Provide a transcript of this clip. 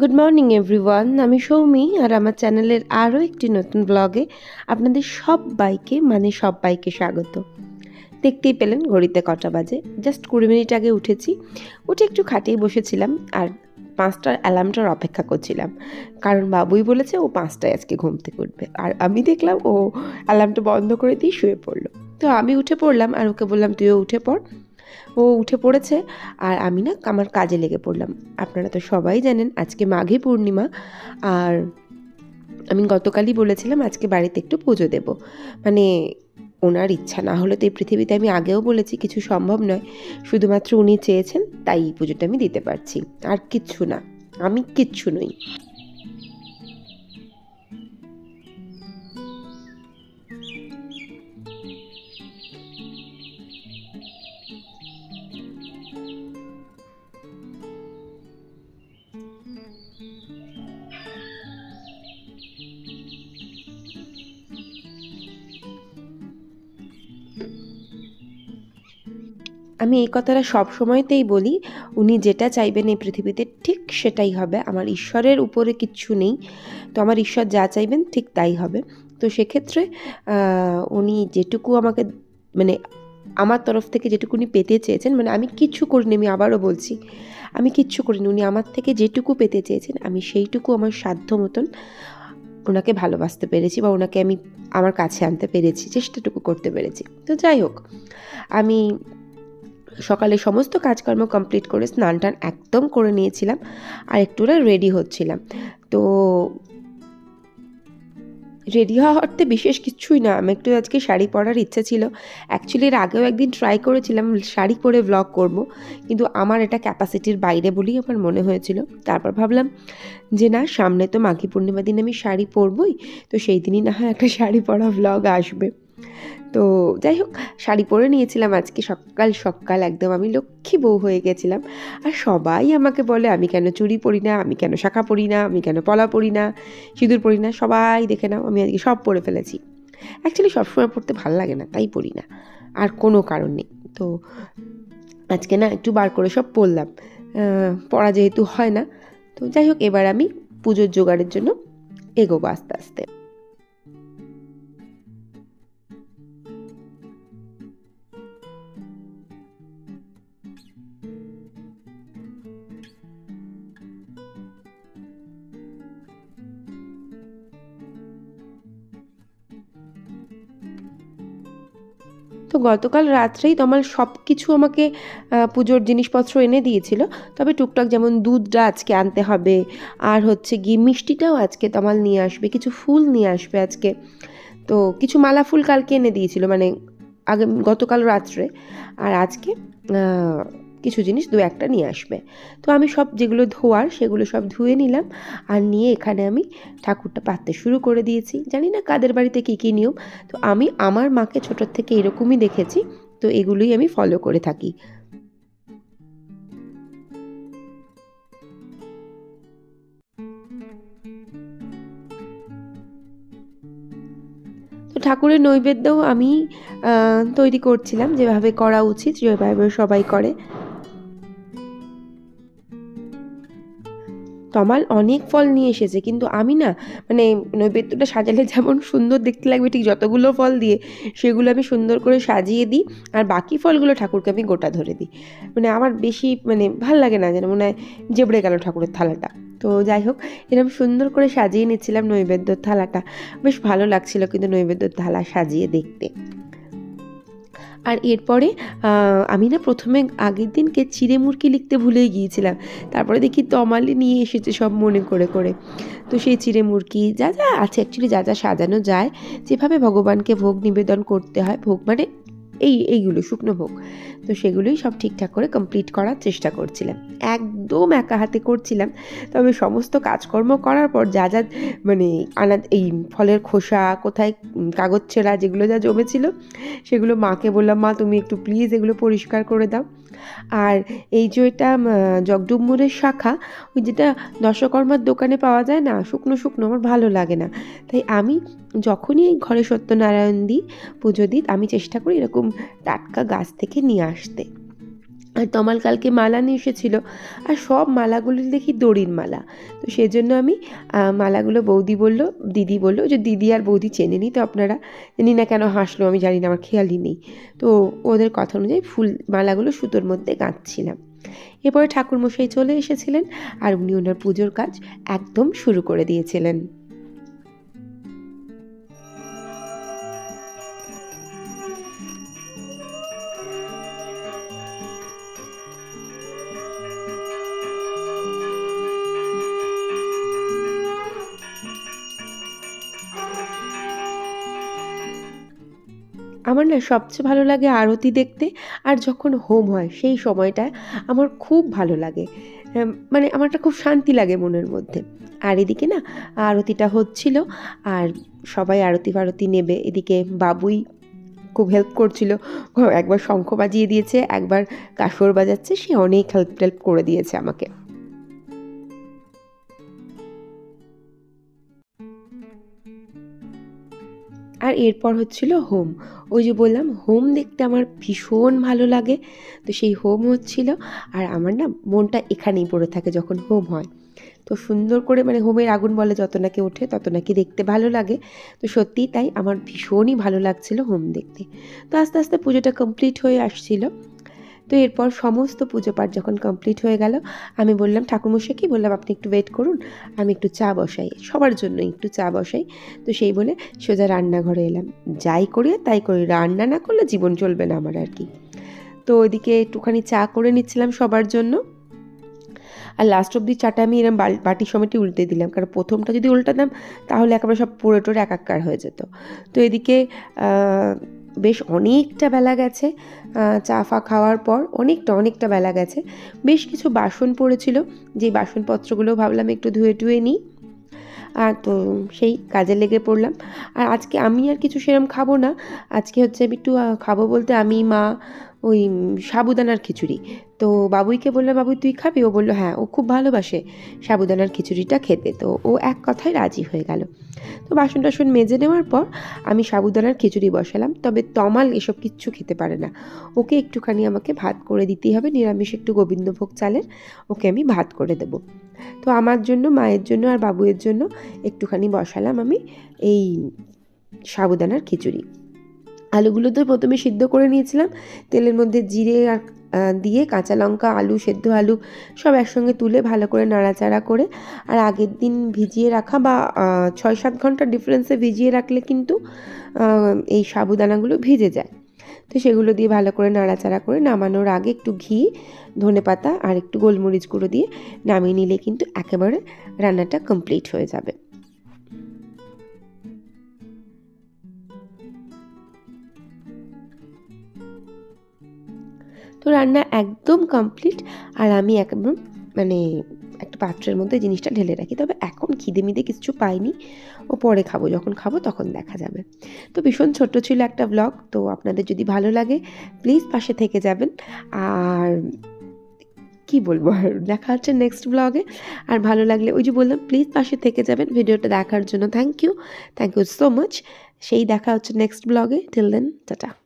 Good morning everyone আমি সৌমি আর আমার চ্যানেলের আরও একটি নতুন ব্লগে আপনাদের সব বাইকে মানে সব বাইকে স্বাগত। দেখতেই পেলেন ঘড়িতে কটা বাজে। জাস্ট কুড়ি মিনিট আগে উঠেছি। উঠে একটু খাটিয়ে বসেছিলাম আর পাঁচটার অ্যালার্মটার অপেক্ষা করছিলাম। কারণ বাবুই বলেছে ও পাঁচটায় আজকে ঘুম থেকে উঠবে। আর আমি দেখলাম ও অ্যালার্মটা বন্ধ করে দিয়ে শুয়ে পড়ল। তো আমি উঠে পড়লাম আর ওকে বললাম, তুইও উঠে পড়। ও উঠে পড়েছে। আর আমি না আমার কাজে লেগে পড়লাম। আপনারা তো সবাই জানেন আজকে মাঘী পূর্ণিমা। আর আমি গতকালই বলেছিলাম আজকে বাড়িতে একটু পুজো দেব। মানে ওনার ইচ্ছা না হলে তো এই পৃথিবীতে আমি আগেও বলেছি কিছু সম্ভব নয়। শুধুমাত্র উনি চেয়েছেন তাই এই পুজোটা আমি দিতে পারছি। আর কিচ্ছু না। আমি কিচ্ছু নই। আমি এই কথাটা সব সময়তেই বলি, উনি যেটা চাইবেন এই পৃথিবীতে ঠিক সেটাই হবে। আমার ঈশ্বরের উপরে কিচ্ছু নেই। তো আমার ঈশ্বর যা চাইবেন ঠিক তাই হবে। তো সেক্ষেত্রে উনি যেটুকু আমাকে মানে আমার তরফ থেকে যেটুকু উনি পেতে চেয়েছেন মানে আমি কিচ্ছু করিনি, আমি আবারও বলছি, আমি কিচ্ছু করিনি। উনি আমার থেকে যেটুকু পেতে চেয়েছেন, আমি সেইটুকু আমার সাধ্য মতন ওনাকে ভালোবাসতে পেরেছি বা ওনাকে আমি আমার কাছে আনতে পেরেছি, চেষ্টাটুকু করতে পেরেছি। তো যাই হোক, আমি সকালে সমস্ত কাজকর্ম কমপ্লিট করে স্নান টান একদম করে নিয়েছিলাম আর একটু রেডি হচ্ছিলাম। তো রেডি হওয়া অর্থে বিশেষ কিছুই না। আমি একটু আজকে শাড়ি পরার ইচ্ছা ছিল। অ্যাকচুয়ালি এর আগেও একদিন ট্রাই করেছিলাম শাড়ি পরে ব্লগ করব। কিন্তু আমার এটা ক্যাপাসিটির বাইরে বলেই আমার মনে হয়েছিল। তারপর ভাবলাম যে না, সামনে তো মাঘী পূর্ণিমা দিন আমি শাড়ি পরবই। তো সেই দিনই না হয় একটা শাড়ি পরা ব্লগ আসবে। তো যাই হোক, শাড়ি পরে নিয়েছিলাম আজকে সকাল সকাল একদম। আমি লক্ষ্মী বউ হয়ে গেছিলাম। আর সবাই আমাকে বলে, আমি কেন চুড়ি পরি না? আমি কেন শাখা পরি না? আমি কেন পলা পরি না? সিঁদুর পরি না? সবাই দেখে নাও, আমি আজকে সব পরে ফেলেছি। অ্যাকচুয়ালি সবসময় পড়তে ভালো লাগে না, তাই পরি না। আর কোনো কারণ নেই। তো আজকে না একটু বার করে সব পরলাম। পড়া যেহেতু হয় না। তো যাই হোক, এবার আমি পুজোর জোগাড়ের জন্য এগোবো আস্তে আস্তে। তো গতকাল রাত্রেই তমাল সব কিছু আমাকে পুজোর জিনিসপত্র এনে দিয়েছিল। তবে টুকটাক যেমন দুধটা আজকে আনতে হবে, আর হচ্ছে গিয়ে মিষ্টিটাও আজকে তমাল নিয়ে আসবে, কিছু ফুল নিয়ে আসবে আজকে। তো কিছু মালা ফুল কালকে এনে দিয়েছিল মানে আগে গতকাল রাত্রে। আর আজকে কিছু জিনিস দু একটা নিয়ে আসবে। তো আমি সব যেগুলো ধোয়ার সেগুলো সব ধুয়ে নিলাম আর নিয়ে এখানে আমি ঠাকুরটা পাততে শুরু করে দিয়েছি। জানি না কাদের বাড়িতে কী কী নিয়ম। তো আমি আমার মাকে ছোটোর থেকে এরকমই দেখেছি। তো এগুলোই আমি ফলো করে থাকি। ঠাকুরের নৈবেদ্যও আমি তৈরি করছিলাম। যেভাবে করা উচিত, যেভাবে সবাই করে। তমাল অনেক ফল নিয়ে এসেছে, কিন্তু আমি না মানে নৈবেদ্যটা সাজালে যেমন সুন্দর দেখতে লাগবে, ঠিক যতগুলো ফল দিয়ে সেগুলো আমি সুন্দর করে সাজিয়ে দিই, আর বাকি ফলগুলো ঠাকুরকে আমি গোটা ধরে দিই। মানে আমার বেশি মানে ভালো লাগে না যেন, মনে হয় জেবড়ে গেল ঠাকুরের থালাটা। তো যাই হোক এরকম সুন্দর করে সাজিয়ে নিচ্ছিলাম নৈবেদ্যর থালাটা। বেশ ভালো লাগছিল কিন্তু নৈবেদ্যর থালা সাজিয়ে দেখতে। আর এরপরে আমি না প্রথমে আগের দিনকে চিড়ে মুরকি লিখতে ভুলে গিয়েছিলাম। তারপরে দেখি তমালি নিয়ে এসেছে সব মনে করে করে। তো সেই চিড়ে মুরকি যা যা আছে অ্যাকচুয়ালি যা যা সাজানো যায়, যেভাবে ভগবানকে ভোগ নিবেদন করতে হয়, ভোগ মানে এই, এইগুলো, শুকনো ভোগ। তো সেগুলোই সব ঠিকঠাক করে কমপ্লিট করার চেষ্টা করছিলাম। একদম একা হাতে করছিলাম। তবে সমস্ত কাজকর্ম করার পর যা যা মানে আনা এই ফলের খোসা, কোথায় কাগজ ছেঁড়া যেগুলো যা জমেছিল, সেগুলো মাকে বললাম, মা, তুমি একটু প্লিজ এগুলো পরিষ্কার করে দাও। আর এই যে এটা জগডুম্বুরের শাখা, ওই যেটা দশকর্মার দোকানে পাওয়া যায় না, শুকনো শুকনো, আমার ভালো লাগে না। তাই আমি যখনই ঘরে সত্যনারায়ণ দিই পুজো দিই, আমি চেষ্টা করি এরকম টাটকা গাছ থেকে নিয়ে আসতে। আর তমাল কালকে মালা নিয়ে এসেছিল। আর সব মালাগুলি দেখি দড়ির মালা। তো সেই জন্য আমি মালাগুলো বৌদি বলল, দিদি বলল, যে দিদি আর বৌদি চেনে নি তো আপনারা। জানি না কেন হাসলো, আমি জানি না, আমার খেয়ালই নেই। তো ওদের কথা অনুযায়ী ফুল, মালাগুলো সুতোর মধ্যে গাঁথছিলাম। এরপরে ঠাকুরমশাই চলে এসেছিলেন আর উনি ওনার পুজোর কাজ একদম শুরু করে দিয়েছিলেন। আমার না সবচেয়ে ভালো লাগে আরতি দেখতে, আর যখন হোম হয় সেই সময়টায় আমার খুব ভালো লাগে। মানে আমারটা খুব শান্তি লাগে মনের মধ্যে। আর এদিকে না আরতিটা হচ্ছিল, আর সবাই আরতি ফারতি নেবে। এদিকে বাবুই খুব হেল্প করছিল। একবার শঙ্খ বাজিয়ে দিয়েছে, একবার কাসর বাজাচ্ছে, সে অনেক হেল্প টেল্প করে দিয়েছে আমাকে। আর এরপর হচ্ছিল হোম। ওই যে বললাম, হোম দেখতে আমার ভীষণ ভালো লাগে। তো সেই হোম হচ্ছিল, আর আমার না মনটা এখানেই পড়ে থাকে যখন হোম হয়। তো সুন্দর করে মানে হোমের আগুন বলে যত নাকি ওঠে, তত নাকি দেখতে ভালো লাগে। তো সত্যিই তাই আমার ভীষণই ভালো লাগছিল হোম দেখতে। তো আস্তে আস্তে পুজোটা কমপ্লিট হয়ে আসছিল। তো এরপর সমস্ত পুজো পাঠ যখন কমপ্লিট হয়ে গেল, আমি বললাম ঠাকুরমশাইকে বললাম? আপনি একটু ওয়েট করুন, আমি একটু চা বসাই। সবার জন্য একটু চা বসাই। তো সেই বলে সোজা রান্নাঘরে এলাম। যাই করি তাই করি রান্না না করলে জীবন চলবে না আমার আর কি। তো ওইদিকে একটুখানি চা করে নিচ্ছিলাম সবার জন্য। আর লাস্ট অব্দি চাটা আমি এরম বাটি সমেটে উল্টে দিলাম, কারণ প্রথমটা যদি উল্টাতাম, তাহলে একেবারে সব পুরো টোরে একাকার হয়ে যেত। তো এদিকে বেশ অনেকটা বেলা গেছে। চা ফা খাওয়ার পর অনেকটা অনেকটা বেলা গেছে। বেশ কিছু বাসন পড়েছিল। যে বাসনপত্রগুলো ভাবলাম একটু ধুয়ে টুয়ে নিই। আর তো সেই কাজে লেগে পড়লাম। আর আজকে আমি আর কিছু সেরম খাব না। আজকে হচ্ছে আমি একটু খাব বলতে আমি, মা ওই সাবুদানার খিচুড়ি। তো বাবুইকে বললাম বাবুই তুই খাবি? ও বলল হ্যাঁ ও খুব ভালোবাসে সাবুদানার খিচুড়িটা খেতে। তো ও এক কথায় রাজি হয়ে গেল। তো বাসন টাসন মেজে নেওয়ার পর আমি সাবুদানার খিচুড়ি বসালাম। তবে তমাল এসব কিচ্ছু খেতে পারে না। ওকে একটুখানি আমাকে ভাত করে দিতেই হবে, নিরামিষ একটু গোবিন্দভোগ চালের। ওকে আমি ভাত করে দেবো। তো আমার জন্য, মায়ের জন্য আর বাবুয়ের জন্য একটুখানি বসালাম আমি এই সাবুদানার খিচুড়ি। আলুগুলো তো প্রথমে সিদ্ধ করে নিয়েছিলাম। তেলের মধ্যে জিরে আর দিয়ে কাঁচা লঙ্কা, আলু, সেদ্ধ আলু সব একসঙ্গে তুলে ভালো করে নাড়াচাড়া করে আর আগের দিন ভিজিয়ে রাখা বা ছয় সাত ঘণ্টা ডিফারেন্সে ভিজিয়ে রাখলে কিন্তু এই সাবুদানাগুলো ভিজে যায়। তো সেগুলো দিয়ে ভালো করে নাড়াচাড়া করে নামানোর আগে একটু ঘি, ধনে পাতা আর একটু গোলমরিচ গুঁড়ো দিয়ে নামিয়ে নিলে কিন্তু একেবারে রান্নাটা কমপ্লিট হয়ে যাবে। তো রান্না একদম কমপ্লিট আর আমি একদম মানে একটা পাত্রের মধ্যে জিনিসটা ঢেলে রাখি। তবে এখন খিদে মিদে কিছু পাইনি, ও পরে খাব, যখন খাব তখন দেখা যাবে। তো ভীষণ ছোট্ট ছিল একটা ব্লগ তো আপনাদের যদি ভালো লাগে প্লিজ পাশে থেকে যাবেন। আর কি বলব, আর দেখা হচ্ছে নেক্সট ব্লগে আর ভালো লাগলে ওই যে বললাম প্লিজ পাশে থেকে যাবেন, ভিডিওটা দেখার জন্য thank you thank you so much সেই দেখা হচ্ছে নেক্সট ব্লগে টিল দেন টাটা